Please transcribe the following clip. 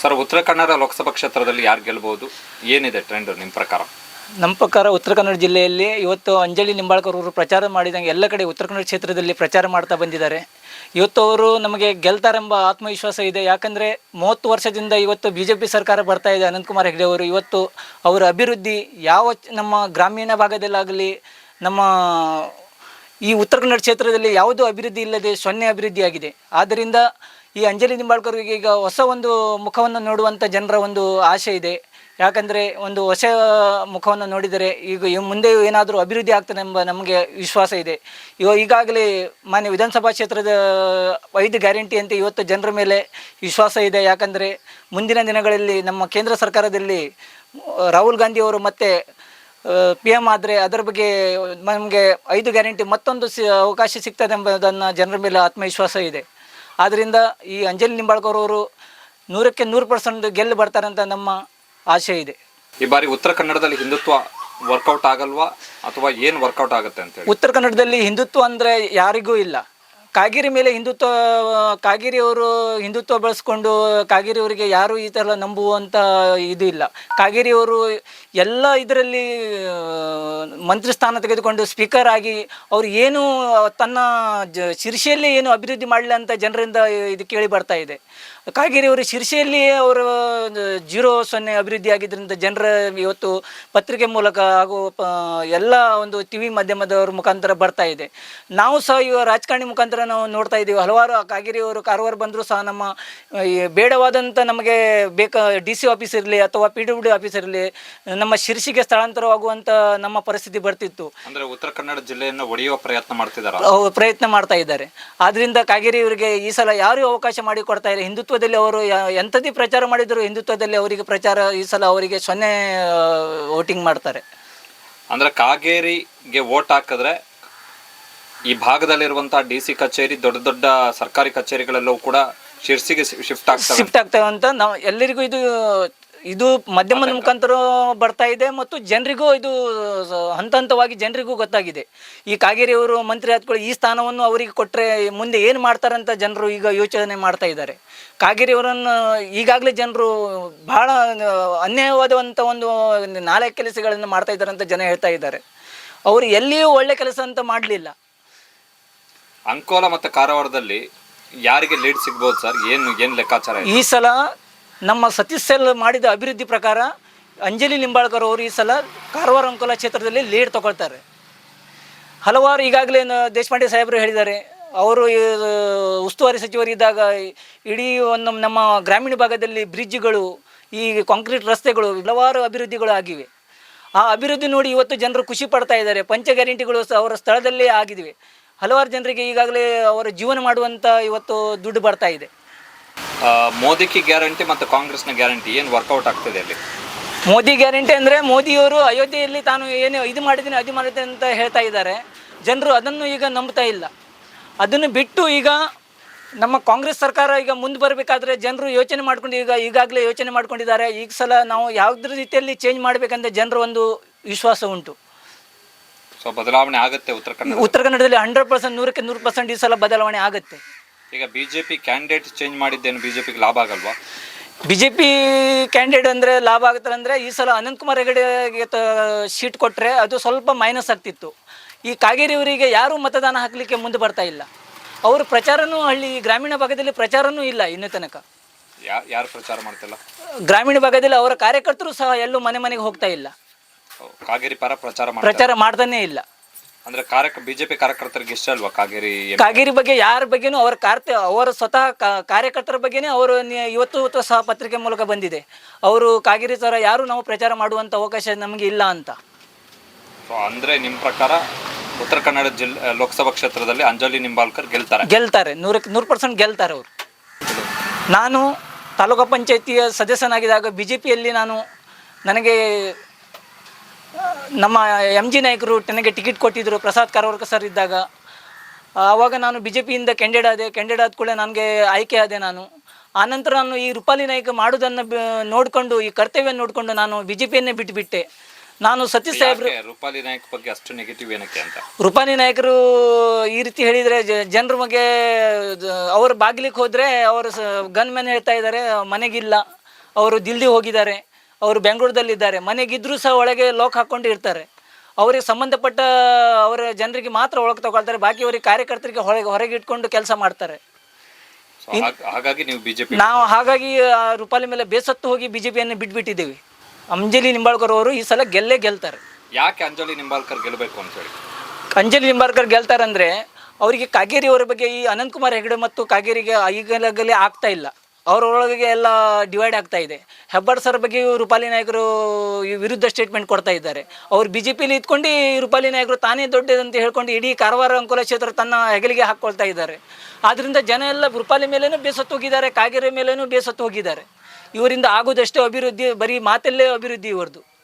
Sir, Uttara Kannada Lok Sabha ಕ್ಷೇತ್ರದಲ್ಲಿ ಯಾರು ಗೆಲ್ಬಹುದು ಏನಿದೆ ಟ್ರೆಂಡ್ ನಿಮ್ಮ ಪ್ರಕಾರ? ನಮ್ಮ ಪ್ರಕಾರ ಉತ್ತರ ಕನ್ನಡ ಜಿಲ್ಲೆಯಲ್ಲಿ ಇವತ್ತು ಅಂಜಲಿ ನಿಂಬಾಳ್ಕರ್ ಅವರು ಪ್ರಚಾರ ಮಾಡಿದಂಗೆ ಎಲ್ಲ ಕಡೆ ಉತ್ತರ ಕನ್ನಡ ಕ್ಷೇತ್ರದಲ್ಲಿ ಪ್ರಚಾರ ಮಾಡ್ತಾ ಬಂದಿದ್ದಾರೆ. ಇವತ್ತು ಅವರು ನಮಗೆ ಗೆಲ್ತಾರೆಂಬ ಆತ್ಮವಿಶ್ವಾಸ ಇದೆ. ಯಾಕಂದರೆ ಮೂವತ್ತು ವರ್ಷದಿಂದ ಇವತ್ತು ಬಿ ಜೆ ಪಿ ಸರ್ಕಾರ ಬರ್ತಾ ಇದೆ ಅನಂತಕುಮಾರ್ ಹೆಗಡೆ ಅವರು. ಇವತ್ತು ಅವರ ಅಭಿವೃದ್ಧಿ ಯಾವ ನಮ್ಮ ಗ್ರಾಮೀಣ ಭಾಗದಲ್ಲಾಗಲಿ, ನಮ್ಮ ಈ ಉತ್ತರ ಕನ್ನಡ ಕ್ಷೇತ್ರದಲ್ಲಿ ಯಾವುದೂ ಅಭಿವೃದ್ಧಿ ಇಲ್ಲದೆ ಸೊನ್ನೆ ಅಭಿವೃದ್ಧಿಯಾಗಿದೆ ಆದ್ದರಿಂದ ಈ ಅಂಜಲಿ ನಿಂಬಾಳ್ಕರ್ಗೆ ಈಗ ಹೊಸ ಒಂದು ಮುಖವನ್ನು ನೋಡುವಂಥ ಜನರ ಒಂದು ಆಸೆ ಇದೆ. ಯಾಕಂದರೆ ಒಂದು ಹೊಸ ಮುಖವನ್ನು ನೋಡಿದರೆ ಈಗ ಮುಂದೆ ಏನಾದರೂ ಅಭಿವೃದ್ಧಿ ಆಗ್ತದೆ ಎಂಬ ನಮಗೆ ವಿಶ್ವಾಸ ಇದೆ. ಇವ ಈಗಾಗಲೇ ಮಾನ್ಯ ವಿಧಾನಸಭಾ ಕ್ಷೇತ್ರದ ಐದು ಗ್ಯಾರಂಟಿ ಅಂತ ಇವತ್ತು ಜನರ ಮೇಲೆ ವಿಶ್ವಾಸ ಇದೆ. ಯಾಕಂದರೆ ಮುಂದಿನ ದಿನಗಳಲ್ಲಿ ನಮ್ಮ ಕೇಂದ್ರ ಸರ್ಕಾರದಲ್ಲಿ ರಾಹುಲ್ ಗಾಂಧಿಯವರು ಮತ್ತೆ ಪಿ ಎಂ ಆದರೆ ಅದರ ಬಗ್ಗೆ ನಮಗೆ ಐದು ಗ್ಯಾರಂಟಿ ಮತ್ತೊಂದು ಸಿ ಅವಕಾಶ ಸಿಗ್ತದೆ ಎಂಬುದನ್ನು ಜನರ ಮೇಲೆ ಆತ್ಮವಿಶ್ವಾಸ ಇದೆ. ಆದ್ದರಿಂದ ಈ ಅಂಜಲಿ ನಿಂಬಾಳ್ಕರ್ ಅವರು ನೂರಕ್ಕೆ ನೂರು ಪರ್ಸೆಂಟ್ ಬರ್ತಾರೆ ಬರ್ತಾರಂತ ನಮ್ಮ ಆಶೆ ಇದೆ. ಈ ಬಾರಿ ಉತ್ತರ ಕನ್ನಡದಲ್ಲಿ ಹಿಂದುತ್ವ ವರ್ಕೌಟ್ ಆಗಲ್ವಾ ಅಥವಾ ಏನು ವರ್ಕೌಟ್ ಆಗುತ್ತೆ ಅಂತ ಹೇಳಿ? ಉತ್ತರ ಕನ್ನಡದಲ್ಲಿ ಹಿಂದುತ್ವ ಅಂದರೆ ಯಾರಿಗೂ ಇಲ್ಲ. ಕಾಗೇರಿ ಮೇಲೆ ಹಿಂದುತ್ವ, ಕಾಗೇರಿ ಅವರು ಹಿಂದುತ್ವ ಬಳಸ್ಕೊಂಡು ಕಾಗೇರಿ ಅವರಿಗೆ ಯಾರು ಈ ಥರ ನಂಬುವಂಥ ಇದು ಇಲ್ಲ ಕಾಗೇರಿ ಅವರು ಎಲ್ಲ ಇದರಲ್ಲಿ ಮಂತ್ರಿ ಸ್ಥಾನ ತೆಗೆದುಕೊಂಡು ಸ್ಪೀಕರ್ ಆಗಿ ಅವರು ಏನು, ತನ್ನ ಜ ಶಿರ್ಷೆಯಲ್ಲಿ ಏನು ಅಭಿವೃದ್ಧಿ ಮಾಡಲಿಲ್ಲ ಅಂತ ಜನರಿಂದ ಇದು ಕೇಳಿ ಬರ್ತಾ ಇದೆ. ಕಾಗೇರಿ ಅವರು ಶಿರ್ಷೆಯಲ್ಲಿ ಅವರು ಜೀರೋ ಸೊನ್ನೆ ಅಭಿವೃದ್ಧಿ ಆಗಿದ್ದರಿಂದ ಜನರ ಇವತ್ತು ಪತ್ರಿಕೆ ಮೂಲಕ ಹಾಗೂ ಎಲ್ಲ ಒಂದು ಟಿ ವಿ ಮಾಧ್ಯಮದವ್ರ ಮುಖಾಂತರ ಬರ್ತಾ ಇದೆ. ನಾವು ಸಹ ಇವ ರಾಜಕಾರಣಿ ಮುಖಾಂತರ ನಾವು ನೋಡ್ತಾ ಇದ್ದೀವಿ. ಹಲವಾರು ಕಾಗಿರಿ ಅವರು ಕಾರವಾರ ಬಂದರೂ ಸಹ ನಮ್ಮ ಈ ಬೇಡವಾದಂಥ ನಮಗೆ ಬೇಕಾ ಡಿ ಸಿ ಆಫೀಸ್ ಇರಲಿ ಅಥವಾ ಪಿ ಡಬ್ಲ್ಯೂ ಡಿ ಆಫೀಸ್ ಇರಲಿ ನಮ್ಮ ಶಿರ್ಷಿಗೆ ಸ್ಥಳಾಂತರವಾಗುವಂಥ ನಮ್ಮ ಪರಿಸ್ಥಿತಿ ಬರ್ತಿತ್ತು. ಅಂದ್ರೆ ಉತ್ತರ ಕನ್ನಡ ಜಿಲ್ಲೆಯನ್ನು ಒಡೆಯುವ ಪ್ರಯತ್ನ ಮಾಡ್ತಿದ್ದಾರೆ ಅವರು ಪ್ರಯತ್ನ ಮಾಡ್ತಾ ಇದ್ದಾರೆ. ಆದ್ದರಿಂದ ಕಾಗೇರಿ ಇವರಿಗೆ ಈ ಸಲ ಯಾರು ಅವಕಾಶ ಮಾಡಿ ಕೊಡ್ತಾ ಇಲ್ಲ. ಹಿಂದುತ್ವದಲ್ಲಿ ಅವರು ಎಂಥದೇ ಪ್ರಚಾರ ಮಾಡಿದರೂ ಹಿಂದುತ್ವದಲ್ಲಿ ಅವರಿಗೆ ಪ್ರಚಾರ ಈ ಸಲ ಅವರಿಗೆ ಸೊನ್ನೆ ವೋಟಿಂಗ್ ಮಾಡ್ತಾರೆ. ಅಂದ್ರೆ ಕಾಗೇರಿಗೆ ವೋಟ್ ಹಾಕಿದ್ರೆ ಈ ಭಾಗದಲ್ಲಿರುವಂತಹ ಡಿ ಸಿ ಕಚೇರಿ ದೊಡ್ಡ ದೊಡ್ಡ ಸರ್ಕಾರಿ ಕಚೇರಿಗಳೆಲ್ಲವೂ ಕೂಡ ಶಿರ್ಸಿಗೆ ಶಿಫ್ಟ್ ಆಗ್ತವೆ. ಶಿಫ್ಟ್ ಆಗ್ತವೆ ಅಂತ ನಾವು ಎಲ್ಲರಿಗೂ ಇದು ಇದು ಮಧ್ಯಮದ ಮುಖಾಂತರ ಬರ್ತಾ ಇದೆ ಮತ್ತು ಜನರಿಗೂ ಇದು ಹಂತ ಹಂತವಾಗಿ ಜನರಿಗೂ ಗೊತ್ತಾಗಿದೆ. ಈ ಕಾಗೇರಿ ಅವರು ಮಂತ್ರಿ ಆದ್ಕೊಳ್ಳಿ ಈ ಸ್ಥಾನವನ್ನು ಅವರಿಗೆ ಕೊಟ್ಟರೆ ಮುಂದೆ ಏನು ಮಾಡ್ತಾರಂತ ಜನರು ಈಗ ಯೋಚನೆ ಮಾಡ್ತಾ ಇದ್ದಾರೆ. ಕಾಗೇರಿ ಅವರನ್ನು ಈಗಾಗಲೇ ಜನರು ಬಹಳ ಅನ್ಯಾಯವಾದಂಥ ಒಂದು ನಾಲ್ಕು ಕೆಲಸಗಳನ್ನು ಮಾಡ್ತಾ ಇದ್ದಾರೆ ಅಂತ ಜನ ಹೇಳ್ತಾ ಇದ್ದಾರೆ. ಅವರು ಎಲ್ಲಿಯೂ ಒಳ್ಳೆ ಕೆಲಸ ಅಂತ ಮಾಡಲಿಲ್ಲ. ಅಂಕೋಲ ಮತ್ತು ಕಾರವಾರದಲ್ಲಿ ಯಾರಿಗೆ ಲೀಡ್ ಸಿಗ್ಬೋದು ಸರ್ ಏನು ಏನು ಲೆಕ್ಕಾಚಾರ ಇದೆ? ಈ ಸಲ ನಮ್ಮ ಸತೀಶ್ ಸೆಲ್ ಮಾಡಿದ ಅಭಿವೃದ್ಧಿ ಪ್ರಕಾರ ಅಂಜಲಿ ನಿಂಬಾಳ್ಕರ್ ಅವರು ಈ ಸಲ ಕಾರವಾರ ಅಂಕೋಲ ಕ್ಷೇತ್ರದಲ್ಲಿ ಲೀಡ್ ತಗೊಳ್ತಾರೆ. ಹಲವಾರು ಈಗಾಗಲೇ ದೇಶಪಾಂಡೆ ಸಾಹೇಬರು ಹೇಳಿದ್ದಾರೆ. ಅವರು ಉಸ್ತುವಾರಿ ಉಸ್ತುವಾರಿ ಸಚಿವರಿದ್ದಾಗ ಇಡೀ ಒಂದು ನಮ್ಮ ಗ್ರಾಮೀಣ ಭಾಗದಲ್ಲಿ ಬ್ರಿಡ್ಜ್ಗಳು, ಈ ಕಾಂಕ್ರೀಟ್ ರಸ್ತೆಗಳು ಹಲವಾರು ಅಭಿವೃದ್ಧಿಗಳು ಆಗಿವೆ. ಆ ಅಭಿವೃದ್ಧಿ ನೋಡಿ ಇವತ್ತು ಜನರು ಖುಷಿ ಪಡ್ತಾ ಇದ್ದಾರೆ. ಪಂಚ ಗ್ಯಾರಂಟಿಗಳು ಅವರ ಸ್ಥಳದಲ್ಲೇ ಆಗಿವೆ ಹಲವಾರು ಜನರಿಗೆ ಈಗಾಗಲೇ ಅವರ ಜೀವನ ಮಾಡುವಂಥ ಇವತ್ತು ದುಡ್ಡು ಬರ್ತಾ ಇದೆ. ಮೋದಿಗೆ ಗ್ಯಾರಂಟಿ ಮತ್ತು ಕಾಂಗ್ರೆಸ್ನ ಗ್ಯಾರಂಟಿ ಏನು ವರ್ಕೌಟ್ ಆಗ್ತದೆ ಅಲ್ಲಿ? ಮೋದಿ ಗ್ಯಾರಂಟಿ ಅಂದರೆ ಮೋದಿಯವರು ಅಯೋಧ್ಯೆಯಲ್ಲಿ ತಾನು ಏನು ಇದು ಮಾಡಿದ್ದೀನಿ ಅದು ಮಾಡಿದ್ದೀನಿ ಅಂತ ಹೇಳ್ತಾ ಇದ್ದಾರೆ. ಜನರು ಅದನ್ನು ಈಗ ನಂಬ್ತಾ ಇಲ್ಲ. ಅದನ್ನು ಬಿಟ್ಟು ಈಗ ನಮ್ಮ ಕಾಂಗ್ರೆಸ್ ಸರ್ಕಾರ ಈಗ ಮುಂದೆ ಬರಬೇಕಾದ್ರೆ ಜನರು ಯೋಚನೆ ಮಾಡ್ಕೊಂಡು ಈಗ ಈಗಾಗಲೇ ಯೋಚನೆ ಮಾಡ್ಕೊಂಡಿದ್ದಾರೆ. ಈಗ ಸಲ ನಾವು ಯಾವುದ್ರ ರೀತಿಯಲ್ಲಿ ಚೇಂಜ್ ಮಾಡಬೇಕಂತ ಜನರ ಒಂದು ವಿಶ್ವಾಸ ಉಂಟು. ಸೊ ಬದಲಾವಣೆ ಆಗುತ್ತೆ ಉತ್ತರ ಕನ್ನಡ. ಉತ್ತರ ಕನ್ನಡದಲ್ಲಿ ಹಂಡ್ರೆಡ್ ಪರ್ಸೆಂಟ್ ನೂರಕ್ಕೆ ನೂರು ಪರ್ಸೆಂಟ್ ಈ ಸಲ ಬದಲಾವಣೆ ಆಗುತ್ತೆ. ಈಗ ಬಿಜೆಪಿ ಕ್ಯಾಂಡಿಡೇಟ್ ಚೇಂಜ್ ಮಾಡಿದ್ದೇನು ಬಿಜೆಪಿಗೆ ಲಾಭ ಆಗಲ್ವಾ? ಬಿ ಜೆ ಪಿ ಕ್ಯಾಂಡಿಡೇಟ್ ಅಂದರೆ ಲಾಭ ಆಗುತ್ತೆ ಅಂದರೆ ಈ ಸಲ ಅನಂತಕುಮಾರ್ ಹೆಗಡೆಗೆ ಸೀಟ್ ಕೊಟ್ಟರೆ ಅದು ಸ್ವಲ್ಪ ಮೈನಸ್ ಆಗ್ತಿತ್ತು. ಈ ಕಾಗೇರಿ ಅವರಿಗೆ ಯಾರೂ ಮತದಾನ ಹಾಕಲಿಕ್ಕೆ ಮುಂದೆ ಬರ್ತಾ ಇಲ್ಲ. ಅವರು ಪ್ರಚಾರನೂ ಹಳ್ಳಿ ಗ್ರಾಮೀಣ ಭಾಗದಲ್ಲಿ ಪ್ರಚಾರನೂ ಇಲ್ಲ ಇನ್ನೂ ತನಕ. ಯಾರು ಪ್ರಚಾರ ಮಾಡ್ತಿಲ್ಲ? ಗ್ರಾಮೀಣ ಭಾಗದಲ್ಲಿ ಅವರ ಕಾರ್ಯಕರ್ತರು ಸಹ ಎಲ್ಲೂ ಮನೆ ಮನೆಗೆ ಹೋಗ್ತಾ ಇಲ್ಲ. ಕಾಗೇರಿ ಪರ ಪ್ರಚಾರ ಮಾಡ್ತಾರೆ. ಪ್ರಚಾರ ಮಾಡ್ತಾನೇ ಇಲ್ಲ. ಅಂದ್ರೆ ಕಾರ್ಯ ಬಿಜೆಪಿ ಕಾರ್ಯಕರ್ತರಿಗೆ ಇಷ್ಟ ಅಲ್ವಾ ಕಾಗೇರಿ ಎಂ- ಕಾಗೇರಿ ಬಗ್ಗೆ ಯಾರ ಬಗ್ಗೆನೂ ಅವರ ಕಾರ್ತೆ ಅವರ ಸ್ವತಃ ಕಾ- ಕಾರ್ಯಕರ್ತರ ಬಗ್ಗೆನೇ ಅವರು ನಿ- ಇವತ್ತು ಸಹ ಪತ್ರಿಕೆ ಮೂಲಕ ಬಂದಿದೆ. ಅವರು ಕಾಗೇರಿ ಸರ ಯಾರು ನಾವು ಪ್ರಚಾರ ಮಾಡುವಂಥ ಅವಕಾಶ ನಮಗೆ ಇಲ್ಲ ಅಂತ. ಸೊ ಅಂದ್ರೆ ನಿಮ್ಮ ಪ್ರಕಾರ ಉತ್ತರ ಕನ್ನಡ ಜಿಲ್ಲೆ ಲೋಕಸಭಾ ಕ್ಷೇತ್ರದಲ್ಲಿ ಅಂಜಲಿ ನಿಂಬಾಳ್ಕರ್ ಗೆಲ್ತಾರೆ? ಗೆಲ್ತಾರೆ. ನೂರಕ್ಕೆ ನೂರು ಪರ್ಸೆಂಟ್ ಗೆಲ್ತಾರೆ ಅವರು. ನಾನು ತಾಲೂಕು ಪಂಚಾಯತಿಯ ಸದಸ್ಯನಾಗಿದ್ದಾಗ ಬಿ ಜೆ ಪಿಯಲ್ಲಿ ನಾನು ನನಗೆ ನಮ್ಮ ಎಂ ಜಿ ನಾಯಕರು ನನಗೆ ಟಿಕೆಟ್ ಕೊಟ್ಟಿದ್ದರು ಪ್ರಸಾದ್ ಕಾರವಾರ್ಕರ್ ಸರ್ ಇದ್ದಾಗ. ಆವಾಗ ನಾನು ಬಿ ಜೆ ಪಿಯಿಂದ ಕ್ಯಾಂಡಿಡೇಟ್ ಆದೆ ಕ್ಯಾಂಡಿಡೇಟ್ ಆದ ಕೂಡ ನನಗೆ ಆಯ್ಕೆ ಆದೆ ನಾನು. ಆನಂತರ ನಾನು ಈ ರೂಪಾಲಿ ನಾಯ್ಕ ಮಾಡೋದನ್ನು ನೋಡಿಕೊಂಡು ಈ ಕರ್ತವ್ಯ ನೋಡಿಕೊಂಡು ನಾನು ಬಿ ಜೆ ಪಿಯನ್ನೇ ಬಿಟ್ಟುಬಿಟ್ಟೆ ನಾನು ಸತೀಶ್ ಸಾಹೇಬ್ರು ರೂಪಾಲಿ ನಾಯಕ್ ಬಗ್ಗೆ ಅಷ್ಟು ನೆಗೆಟಿವ್ ಏನಕ್ಕೆ ಅಂತ? ರೂಪಾಲಿ ನಾಯಕರು ಈ ರೀತಿ ಹೇಳಿದರೆ ಜನರ ಬಗ್ಗೆ ಅವ್ರ ಬಾಗಿಲಿಗೆ ಹೋದರೆ ಅವರು ಗನ್ ಮ್ಯಾನ್ ಹೇಳ್ತಾ ಇದ್ದಾರೆ ಮನೆಗಿಲ್ಲ. ಅವರು ದಿಲ್ದಿ ಹೋಗಿದ್ದಾರೆ. ಅವರು ಬೆಂಗಳೂರದಲ್ಲಿದ್ದಾರೆ. ಮನೆಗಿದ್ರೂ ಸಹ ಒಳಗೆ ಲಾಕ್ ಹಾಕ್ಕೊಂಡು ಇರ್ತಾರೆ. ಅವರಿಗೆ ಸಂಬಂಧಪಟ್ಟ ಅವರ ಜನರಿಗೆ ಮಾತ್ರ ಒಳಗೆ ತಗೊಳ್ತಾರೆ. ಬಾಕಿ ಅವರಿಗೆ ಕಾರ್ಯಕರ್ತರಿಗೆ ಹೊರಗೆ ಹೊರಗೆ ಇಟ್ಕೊಂಡು ಕೆಲಸ ಮಾಡ್ತಾರೆ. ಹಾಗಾಗಿ ನೀವು ಬಿಜೆಪಿ ನಾವು ಹಾಗಾಗಿ ರೂಪಾಲಿ ಮೇಲೆ ಬೇಸತ್ತು ಹೋಗಿ ಬಿಜೆಪಿಯನ್ನು ಬಿಟ್ಬಿಟ್ಟಿದ್ದೇವೆ. ಅಂಜಲಿ ನಿಂಬಾಳ್ಕರ್ ಅವರು ಈ ಸಲ ಗೆಲ್ಲೇ ಗೆಲ್ತಾರೆ. ಯಾಕೆ ಅಂಜಲಿ ನಿಂಬಾಳ್ಕರ್ ಗೆಲ್ಲಬೇಕು ಅಂತ ಹೇಳಿ? ಅಂಜಲಿ ನಿಂಬಾಳ್ಕರ್ ಗೆಲ್ತಾರಂದ್ರೆ ಅವರಿಗೆ ಕಾಗೇರಿ ಅವರ ಬಗ್ಗೆ ಈ ಅನಂತಕುಮಾರ್ ಹೆಗಡೆ ಮತ್ತು ಕಾಗೇರಿಗೆ ಈಗಲಾಗಲೇ ಆಗ್ತಾ ಇಲ್ಲ. ಅವರೊಳಗೆ ಎಲ್ಲ ಡಿವೈಡ್ ಆಗ್ತಾ ಇದೆ. ಹೆಬ್ಬಾರ್ ಸರ್ ಬಗ್ಗೆ ರೂಪಾಲಿ ನಾಯಕರು ವಿರುದ್ಧ ಸ್ಟೇಟ್ಮೆಂಟ್ ಕೊಡ್ತಾ ಇದ್ದಾರೆ. ಅವರು ಬಿ ಜೆ ಪಿಲಿ ಇದ್ಕೊಂಡು ರೂಪಾಲಿ ನಾಯಕರು ತಾನೇ ದೊಡ್ಡದಂತ ಹೇಳ್ಕೊಂಡು ಇಡೀ ಕಾರವಾರ ಅಂಕೋಲ ಕ್ಷೇತ್ರ ತನ್ನ ಹೆಗಲಿಗೆ ಹಾಕ್ಕೊಳ್ತಾ ಇದ್ದಾರೆ. ಆದ್ದರಿಂದ ಜನ ಎಲ್ಲ ರೂಪಾಲಿ ಮೇಲೇನೂ ಬೇಸತ್ತು ಹೋಗಿದ್ದಾರೆ, ಕಾಗೇರಿ ಮೇಲೇನೂ ಬೇಸತ್ತು ಹೋಗಿದ್ದಾರೆ. ಇವರಿಂದ ಆಗೋದಷ್ಟೇ ಅಭಿವೃದ್ಧಿ, ಬರೀ ಮಾತಲ್ಲೇ ಅಭಿವೃದ್ಧಿ ಇವ್ರದ್ದು